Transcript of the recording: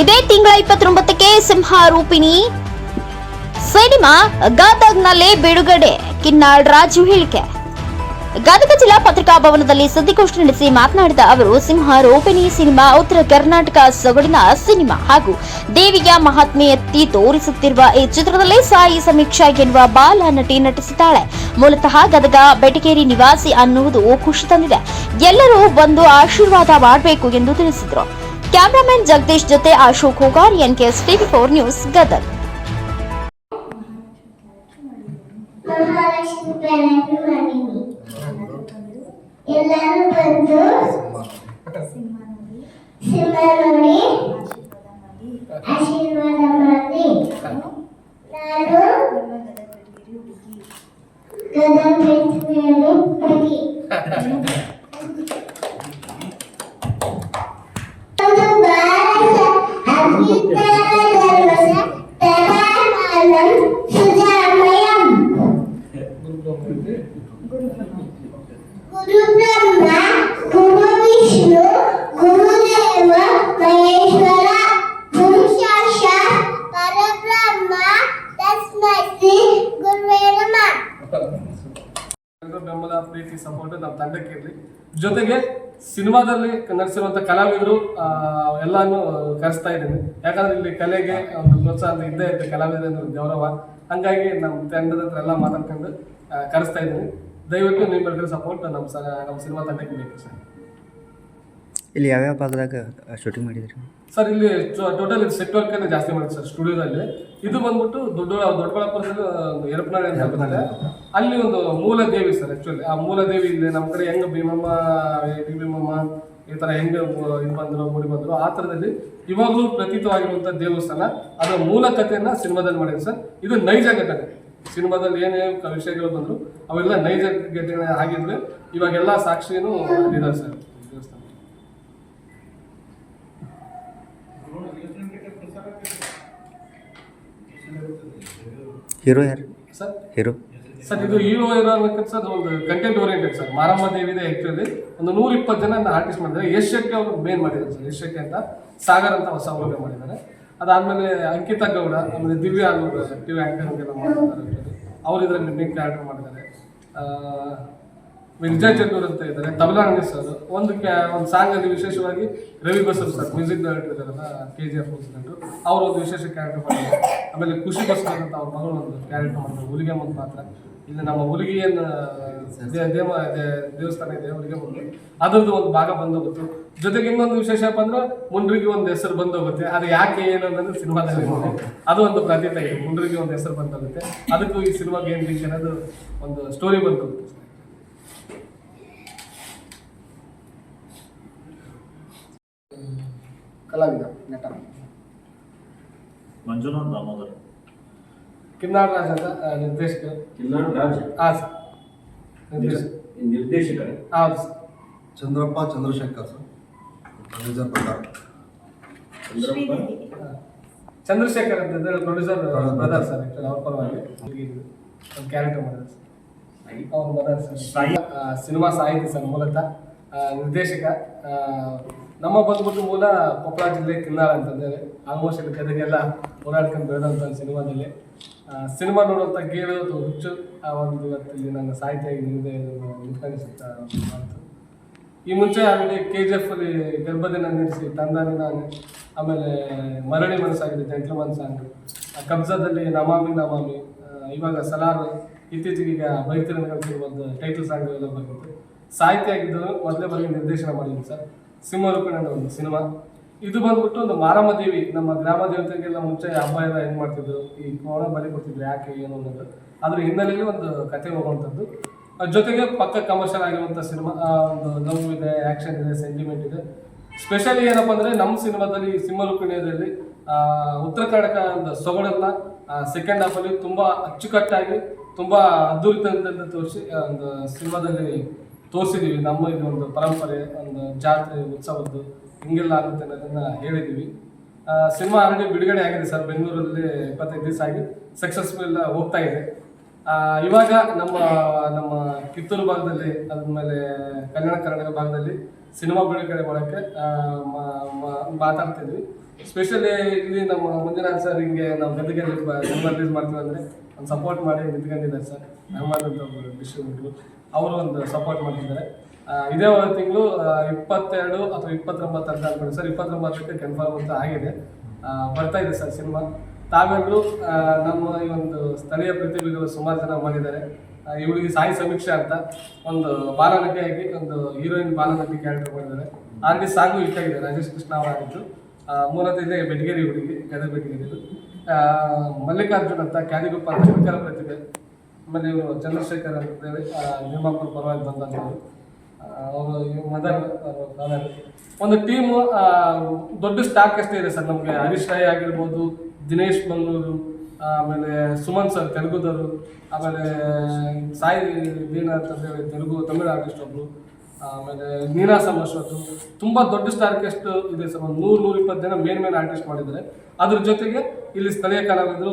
ಇದೇ ತಿಂಗಳ ಇಪ್ಪತ್ತೊಂಬತ್ತಕ್ಕೆ ಸಿಂಹ ರೂಪಿಣಿ ಸಿನಿಮಾ ಗದಗ್ನಲ್ಲೇ ಬಿಡುಗಡೆ. ಕಿನ್ನಾಳ್ ರಾಜು ಹೇಳಿಕೆ. ಗದಗ ಜಿಲ್ಲಾ ಪತ್ರಿಕಾ ಭವನದಲ್ಲಿ ಸುದ್ದಿಗೋಷ್ಠಿ ನಡೆಸಿ ಮಾತನಾಡಿದ ಅವರು ಸಿಂಹ ರೋಪಿಣಿ ಸಿನಿಮಾ ಉತ್ತರ ಕರ್ನಾಟಕ ಸೊಗಡಿನ ಸಿನಿಮಾ ಹಾಗೂ ದೇವಿಯ ಮಹಾತ್ಮೆಯತ್ತಿ ತೋರಿಸುತ್ತಿರುವ ಈ ಚಿತ್ರದಲ್ಲಿ ಸಾಯಿ ಸಮೀಕ್ಷಾ ಎನ್ನುವ ಬಾಲ ನಟಿ ನಟಿಸಿದ್ದಾಳೆ. ಮೂಲತಃ ಗದಗ ಬೆಟಗೇರಿ ನಿವಾಸಿ ಅನ್ನುವುದು ಖುಷಿ ತಂದಿದೆ. ಎಲ್ಲರೂ ಬಂದು ಆಶೀರ್ವಾದ ಮಾಡಬೇಕು ಎಂದು ತಿಳಿಸಿದರು. ಕ್ಯಾಮರಾಮನ್ ಜಗದೀಶ್ ಜೊತೆ Ashok Hogar NKS TV four news Gadag Mahalakshmi planet ಮಾಡಿನಿ ಎಲ್ಲರೂ ಬಂದು ಸಿನಿಮಾ ನೋಡಿ ಆಶೀರ್ವಾದ ಮಾಡಿ ನಾನು ಗದಗ ಬೆಟ್ಟ ಮೇಲೆ ಹುಡುಗಿ ಗುರು ಬ್ರಹ್ಮ ಗುರು ವಿಷ್ಣು ಗುರುದೇವ ಮಹೇಶ್ವರ ಗುರು ಸಾಕ್ಷಾತ್ ಪರಬ್ರಹ್ಮ ತಸ್ಮೈ ಶ್ರೀ ಗುರುವೇ ನಮಃ ಎಲ್ಲರ ಬೆಂಬಲ ಪ್ರೀತಿ ಸಪೋರ್ಟ್ ನಮ್ಮ ತಂಡಕ್ಕೆ ಇರಲಿ. ಜೊತೆಗೆ ಸಿನಿಮಾದಲ್ಲಿ ನಡೆಸಿರುವಂತ ಕಲಾವಿದರು ಎಲ್ಲಾನು ಕರೆಸ್ತಾ ಇದ್ದೀನಿ. ಯಾಕಂದ್ರೆ ಇಲ್ಲಿ ಕಲೆಗೆ ಒಂದು ಪ್ರೋತ್ಸಾಹ ಇದ್ದೇ ಇರುತ್ತೆ ಕಲಾವಿದರ ಗೌರವ. ಹಂಗಾಗಿ ನಮ್ಮ ತಂಡದ ಹತ್ರ ಎಲ್ಲ ಮಾತಾಡ್ಕೊಂಡು ಕರೆಸ್ತಾ ಇದ್ದೀನಿ. ದಯವಿಟ್ಟು ನಿಮ್ಮೆಲ್ಲರ ಸಪೋರ್ಟ್ ನಮ್ಮ ಸ ನಮ್ಮ ಸಿನಿಮಾ ತಂಡಕ್ಕೆ ಬೇಕು ಸರ್. ಇಲ್ಲಿ ಯಾವ್ಯಾವ ಭಾಗದಾಗ ಶೂಟಿಂಗ್ ಮಾಡಿದ್ರಿ ಸರ್ ಇಲ್ಲಿ ಟೋಟಲ್ ಸೆಟ್ ವರ್ಕ್ ಜಾಸ್ತಿ ಮಾಡಿದ್ರು ಸರ್ ಸ್ಟುಡಿಯೋದಲ್ಲಿ ಇದು ಬಂದ್ಬಿಟ್ಟು ದೊಡ್ಡ ದೊಡ್ಡಬಳ್ಳಾಪುರದಲ್ಲಿ ಎರಪನಾಡಿ ಅಂತ ಬರ್ತದೆ ಅಲ್ಲಿ ಒಂದು ಮೂಲ ದೇವಿ ಸರ್ ಆ್ಯಕ್ಚುಲಿ ಆ ಮೂಲ ದೇವಿ ಇಲ್ಲಿ ನಮ್ಮ ಕಡೆ ಹೆಂಗ್ ಭೀಮಮ್ಮ ಟಿ ಭೀಮಮ್ಮ ಈ ಥರ ಹೆಂಗ್ ಇದು ಬಂದ್ರು ಮೂಡಿ ಬಂದ್ರು ಆ ಥರದಲ್ಲಿ ಇವಾಗಲೂ ಪ್ರತೀತವಾಗಿರುವಂತ ದೇವಸ್ಥಾನ. ಅದರ ಮೂಲ ಕಥೆಯನ್ನು ಸಿನಿಮಾದಲ್ಲಿ ಮಾಡಿದೆ ಸರ್. ಇದು ನೈಜ ಘಟನೆ. ಸಿನಿಮಾದಲ್ಲಿ ಏನೇ ವಿಷಯಗಳು ಬಂದ್ರು ಅವೆಲ್ಲ ನೈಜ ಘಟನೆ ಆಗಿದ್ರೆ ಇವಾಗೆಲ್ಲ ಸಾಕ್ಷಿನೂ ಇದ್ದಾರೆ ಸರ್. ದೇವಸ್ಥಾನ ಹೀರೋ ಯಾರು? ಸರ್. ಹೀರೋ. ಸರ್ ಇದು ಹೀರೋ ಇರೋದಕ್ಕೆ ಸರ್ ಒಂದು ಕಂಟೆಂಟ್ ಓರಿಯೆಂಟೆಡ್ ಸರ್. ಮಾರಮ್ಮ ದೇವಿದೆ ಆ್ಯಕ್ಚುಲಿ ಒಂದು ನೂರ ಇಪ್ಪತ್ತು ಜನ ಆರ್ಟಿಸ್ಟ್ ಮಾಡಿದ್ದಾರೆ. ಯಶಕ್ಕೆ ಅವರು ಮೇನ್ ಮಾಡಿದ್ದಾರೆ ಸರ್. ಯಶ್ ಅಂತ ಸಾಗರ್ ಅಂತ ಹೊಸ ಹುಡುಗ ಮಾಡಿದ್ದಾರೆ. ಅದಾದ್ಮೇಲೆ ಅಂಕಿತ ಗೌಡ ಆಮೇಲೆ ದಿವ್ಯಾ ಅವರು ಟಿವಿ ಮಾಡ್ತಾರೆ. ಅವ್ರು ಇದರಲ್ಲಿ ಮೇನ್ ಕ್ಯಾರೆಕ್ಟರ್ ಮಾಡಿದ್ದಾರೆ ವಿಜಯ್ ಚಂದೂರ್ ಅಂತ ಇದ್ದಾರೆ. ತಬಲಾ ರಂಗೇಶ್ ಸರ್ ಒಂದು ಒಂದು ಸಾಂಗ್ ಅಲ್ಲಿ ವಿಶೇಷವಾಗಿ Ravi Basav sir music director ಇದ್ದಾರಲ್ಲ ಕೆ ಜಿ ಎಫ್ ಅವರು ಒಂದು ವಿಶೇಷ ಕ್ಯಾರೆಕ್ಟರ್ ಮಾಡಿದ್ದಾರೆ. ಆಮೇಲೆ ಖುಷಿ ಬಸವರಾಜ್ ಅಂತ ಅವ್ರ ಮಗಳು ಒಂದು ಕ್ಯಾರೆಕ್ಟರ್ ಮಾಡಿದ್ರು ಹುಲಿಗೆ ಮುಂದೆ ಮಾತ್ರ. ಇಲ್ಲಿ ನಮ್ಮ ಹುಲಿಗೆಯನ್ನು ದೇವ ದೇವಸ್ಥಾನ ಇದೆ, ಹುಲಿಗೆ ಮುಂದೆ. ಅದ್ರದ್ದು ಒಂದು ಭಾಗ ಬಂದೋಗುತ್ತೆ. ಜೊತೆಗೆ ಇನ್ನೊಂದು ವಿಶೇಷ ಏನಪ್ಪ ಅಂದ್ರೆ ಮುಂಡ್ರಿಗೆ ಒಂದು ಹೆಸರು ಬಂದೋಗುತ್ತೆ. ಅದು ಯಾಕೆ ಏನು ಅನ್ನೋದು ಸಿನಿಮಾದಲ್ಲಿ. ಅದು ಒಂದು ಪ್ರತೀತ ಇದೆ. ಮುಂಡ್ರಿಗೆ ಒಂದು ಹೆಸರು ಬಂದೋಗುತ್ತೆ. ಅದಕ್ಕೂ ಈ ಸಿನಿಮಾಗೆ ಏನು ಅನ್ನೋದು ಒಂದು ಸ್ಟೋರಿ ಬಂದು ಕಲಾವಿದ ನಟ. ಮಂಜುನಾಥ್ ದಾಮೋದರ್. ಕಿನ್ನಾರ ರಾಜ್ ಅಂತ ಆ, ನಿರ್ದೇಶಕರು ಕಿನ್ನಾಳ್ ರಾಜ್? ಹಾಂ ಸರ್. ನಿರ್ದೇಶಕ ನಿರ್ದೇಶಕರೇ? Sir. Chandrappa Chandrashekar sir. Producer ಪ್ರಕಾರ ಚಂದ್ರಪ್ಪ? ಚಂದ್ರಶೇಖರ್ ಅಂತ ಇದ್ದಾರೆ ಪ್ರೊಡ್ಯೂಸರ್ ಬ್ರದರ್ ಸರ್ ಆಕ್ಚುಲಿ ಅವ್ರ ಪರವಾಗಿ. ಒಂದು ಕ್ಯಾರೆಕ್ಟರ್ ಮಾಡಿದ್ರು ಸರ್ ಅವ್ರ ಮದರ್ ಸರ್ ಸಾಯಿ. ಆ, ಸಿನಿಮಾ ಸಾಹಿತಿ ಸರ್ ಮೂಲತಃ. ನಿರ್ದೇಶಕ. ನಮ್ಮ ಬಂದ್ಬಿಟ್ಟು ಮೂಲ ಕೊಪ್ಪಳ ಜಿಲ್ಲೆ ಕಿನ್ನಾಳ ಅಂತಂದೇಳಿ ಆಲ್ಮೋಸ್ಟ್ ಇಲ್ಲಿ ಗದಗೆಲ್ಲ ಓಡಾಡ್ಕೊಂಡು ಬೆಳೆದಂಥ ಸಿನಿಮಾದಲ್ಲಿ. ಸಿನಿಮಾ ನೋಡುವಂಥ ಗೇಳೋದು ಹುಚ್ಚು. ಆ ಒಂದು ಇವತ್ತು ಇಲ್ಲಿ ನನ್ನ ಸಾಹಿತ್ಯ ನಿಮಗೆ ನಿಂತ್ಕೊಂಡಿಸುತ್ತ ಮಾತು. ಈ ಮುಂಚೆ ಆಮೇಲೆ ಕೆ ಜಿ ಎಫ್ ಅಲ್ಲಿ ಗರ್ಭದಿನ ನಡೆಸಿ ತಂದಾನಿ ನಾನು. ಆಮೇಲೆ ಮರಳಿ ಮನಸ್ಸಾಗಿದೆ ಜಂಟ್ಲ್ಮನ್ ಸಾಂಗ್ ಕಬ್ಜಾದಲ್ಲಿ ನಮಾಮಿ ನಮಾಮಿ. ಇವಾಗ ಸಲಾರ್. ಇತ್ತೀಚೆಗೆ ಈಗ ಬೈತಿರಂಗ ಒಂದು ಟೈಟಲ್ ಸಾಂಗ್ ಎಲ್ಲ ಬಂದಿತ್ತು ಸಾಹಿತ್ಯ ಆಗಿದ್ದರು ಮೊದಲೇ ಬಗ್ಗೆ ನಿರ್ದೇಶನ ಮಾಡಿದ್ದೀನಿ ಸರ್. ಸಿಂಹರೂಪಿಣ ಅನ್ನೋ ಒಂದು ಸಿನಿಮಾ. ಇದು ಬಂದ್ಬಿಟ್ಟು ಒಂದು ಮಾರಮ್ಮ ದೇವಿ, ನಮ್ಮ ಗ್ರಾಮ ದೇವತೆಗೆಲ್ಲ ಮುಂಚೆ ಹಬ್ಬ ಎಲ್ಲ ಹೆಂಗ್ ಮಾಡ್ತಿದ್ರು, ಈ ಕೋಣ ಬಲಿ ಕೊಡ್ತಿದ್ರು ಯಾಕೆ, ಏನು ಅನ್ನೋದು. ಅದ್ರ ಹಿನ್ನೆಲೆಯಲ್ಲಿ ಒಂದು ಕತೆ ಹೋಗುವಂಥದ್ದು. ಜೊತೆಗೆ ಪಕ್ಕ ಕಮರ್ಷಿಯಲ್ ಆಗಿರುವಂಥ ಸಿನಿಮಾ ಒಂದು ಲವ್ ಇದೆ ಆ್ಯಕ್ಷನ್ ಇದೆ ಸೆಂಟಿಮೆಂಟ್ ಇದೆ. ಸ್ಪೆಷಲಿ ಏನಪ್ಪ ಅಂದರೆ ನಮ್ಮ ಸಿನಿಮಾದಲ್ಲಿ ಸಿಂಹರೂಪಿಣಿಯದಲ್ಲಿ ಉತ್ತರ ಕನ್ನಡಕ ಒಂದು ಸೊಗಡನ್ನ ಸೆಕೆಂಡ್ ಹಾಫಲ್ಲಿ ತುಂಬ ಅಚ್ಚುಕಟ್ಟಾಗಿ, ತುಂಬ ಅದ್ಭುತದಿಂದ ತೋರಿಸಿ ಒಂದು ಸಿನಿಮಾದಲ್ಲಿ ತೋರಿಸಿದ್ದೀವಿ ನಮ್ಮ ಒಂದು ಪರಂಪರೆ, ಒಂದು ಜಾತ್ರೆ, ಉತ್ಸವದ್ದು, ಹಿಂಗೆಲ್ಲ ಆಗುತ್ತೆ ಅನ್ನೋದನ್ನ ಹೇಳಿದ್ದೀವಿ ಸಿನಿಮಾ ಆಲ್ರೆಡಿ ಬಿಡುಗಡೆ ಆಗಿದೆ ಸರ್, ಬೆಂಗಳೂರಲ್ಲಿ ಇಪ್ಪತ್ತೈದು ದಿವಸ ಆಗಿ. ಸಕ್ಸಸ್ಫುಲ್ ಹೋಗ್ತಾ ಇದೆ. ಇವಾಗ ನಮ್ಮ ನಮ್ಮ ಕಿತ್ತೂರು ಭಾಗದಲ್ಲಿ ಅದಾದ್ಮೇಲೆ ಕಲ್ಯಾಣ ಕರ್ನಾಟಕ ಭಾಗದಲ್ಲಿ ಸಿನಿಮಾ ಬಿಡುಗಡೆ ಮಾಡೋಕ್ಕೆ ಮಾತಾಡ್ತಿದ್ವಿ. ಸ್ಪೆಷಲಿ ಇಲ್ಲಿ ನಮ್ಮ ಮಂಜುನಾಥ್ ಸರ್ ಹಿಂಗೆ ನಾವು ಗದಗಲ್ಲಿ ಸಿನಿಮಾ ರಿಲೀಸ್ ಮಾಡ್ತೀವಿ ಅಂದರೆ ಒಂದು ಸಪೋರ್ಟ್ ಮಾಡಿ ನಿಂತ್ಕೊಂಡಿದ್ದಾರೆ ಸರ್ ಅಹಮದ್ ಅಂತ ಒಬ್ಬರು ಡಿಸ್ಟ್ರಿಬ್ಯೂಟ್ರು ಅವರು ಒಂದು ಸಪೋರ್ಟ್ ಮಾಡ್ತಿದ್ದಾರೆ. ಇದೇ ಒಂದು ತಿಂಗಳು ಇಪ್ಪತ್ತೆರಡು ಅಥವಾ ಇಪ್ಪತ್ತೊಂಬತ್ತು ಅಂತ ಅನ್ಕೊಂಡು. ಸರ್ ಇಪ್ಪತ್ತೊಂಬತ್ತಕ್ಕೆ ಕನ್ಫರ್ಮ್ ಅಂತ ಆಗಿದೆ. ಬರ್ತಾ ಇದೆ ಸರ್ ಸಿನಿಮಾ. ತಾವೆಲ್ಲರೂ ನಮ್ಮ ಈ ಒಂದು ಸ್ಥಳೀಯ ಪ್ರತಿಭೆಗಳು ಸುಮಾರು ಜನ ಮಾಡಿದ್ದಾರೆ ಇವಳಿಗೆ ಸಾಯಿ ಸಮೀಕ್ಷೆ ಅಂತ ಒಂದು ಬಾಲನಟಿಯಾಗಿ, ಒಂದು ಹೀರೋಯಿನ್ ಬಾಲನಟಿ ಕ್ಯಾರೆಕ್ಟರ್ ಮಾಡಿದ್ದಾರೆ ಸಾಗು ಇಷ್ಟ ಇಟ್ಟಾಗಿದೆ ರಾಜೇಶ್ ಕೃಷ್ಣ ಅವರಾಗಿದ್ದು. ಮೂಲತಃ ಇದೆ ಬೆಟಗೇರಿ ಹುಡುಗಿ, ಗದಗ ಬೆಟಗೇರಿ ಮಲ್ಲಿಕಾರ್ಜುನ್ ಅಂತ ಕ್ಯಾದಿಗುಪ್ಪ ಅಂತ ಶಿವಕರ ಪ್ರತಿಭೆ. ಆಮೇಲೆ ಇವರು ಚಂದ್ರಶೇಖರ್ ಅಂತ ಹೇಳಿ ನಿರ್ಮಾಪುರ ಪರವಾಗಿ ಬಂದಂಥವ್ರು. ಅವರು ಮದರ್ ಒಂದು ಟೀಮು ದೊಡ್ಡ ಸ್ಟಾಕ್ ಅಷ್ಟೇ ಇದೆ ಸರ್. ನಮಗೆ ಹರೀಶ್ ರಾಯ್ ಆಗಿರ್ಬೋದು ದಿನೇಶ್ ಮಂಗಳೂರು, ಆಮೇಲೆ ಸುಮನ್ ಸರ್ ತೆಲುಗುದವರು, ಆಮೇಲೆ ಸಾಯಿ ವೀಣಾ ಅಂತ ಹೇಳಿ ತೆಲುಗು ತಮಿಳು ಆರ್ಟಿಸ್ಟ್ ಒಬ್ರು, ಆಮೇಲೆ ನೀನಾ ಅಶ್ವತ್ ತುಂಬ ದೊಡ್ಡ ಸ್ಟಾರ್ ಇದೆ ಸರ್, ಒಂದು ನೂರು ನೂರ ಇಪ್ಪತ್ತು ಜನ ಮೇನ್ ಮೇನ್ ಆರ್ಟಿಸ್ಟ್ ಮಾಡಿದ್ದಾರೆ. ಅದ್ರ ಜೊತೆಗೆ ಇಲ್ಲಿ ಸ್ಥಳೀಯ ಕಲಾವಿದರು